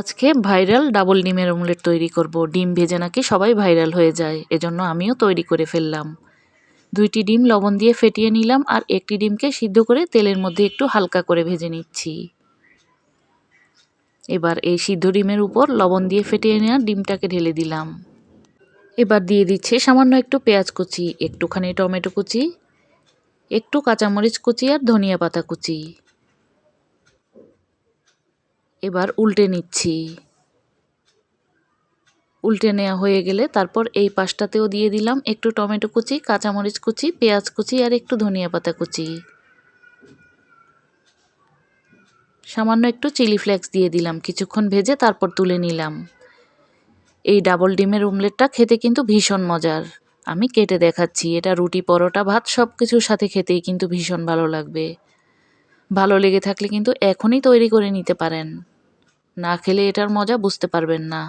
আজকে viral double ডিমের omelette তৈরি করব। ডিম ভেজে নাকি সবাই ভাইরাল হয়ে যায়, এজন্য আমিও তৈরি করে ফেললাম। দুইটি ডিম লবণ দিয়ে ফেটিয়ে নিলাম আর একটি ডিমকে সিদ্ধ করে তেলের মধ্যে একটু হালকা করে ভেজে নিচ্ছি। এবার এই সিদ্ধ ডিমের উপর লবণ দিয়ে ফেটিয়ে নেওয়া ডিমটাকে ঢেলে দিলাম। এবার দিয়ে দিচ্ছে সামান্য একটু পেঁয়াজ কুচি, একটুখানি টমেটো কুচি, একটু কাঁচামরিচ কুচি আর ধনিয়া পাতা কুচি। এবার উল্টে নিচ্ছি। উল্টে নেওয়া হয়ে গেলে তারপর এই পাশটাতেও দিয়ে দিলাম একটু টমেটো কুচি, কাঁচামরিচ কুচি, পেঁয়াজ কুচি আর একটু ধনিয়া পাতা কুচি। সামান্য একটু চিলি ফ্লেক্স দিয়ে দিলাম, কিছুক্ষণ ভেজে তারপর তুলে নিলাম। এই ডাবল ডিমের অমলেটটা খেতে কিন্তু ভীষণ মজার। আমি কেটে দেখাচ্ছি, এটা রুটি, পরোটা, ভাত সব কিছুর সাথে খেতেই কিন্তু ভীষণ ভালো লাগবে। ভালো লেগে থাকলে কিন্তু এখনই তৈরি করে নিতে পারেন। না খেলে এটার মজা বুঝতে পারবেন না।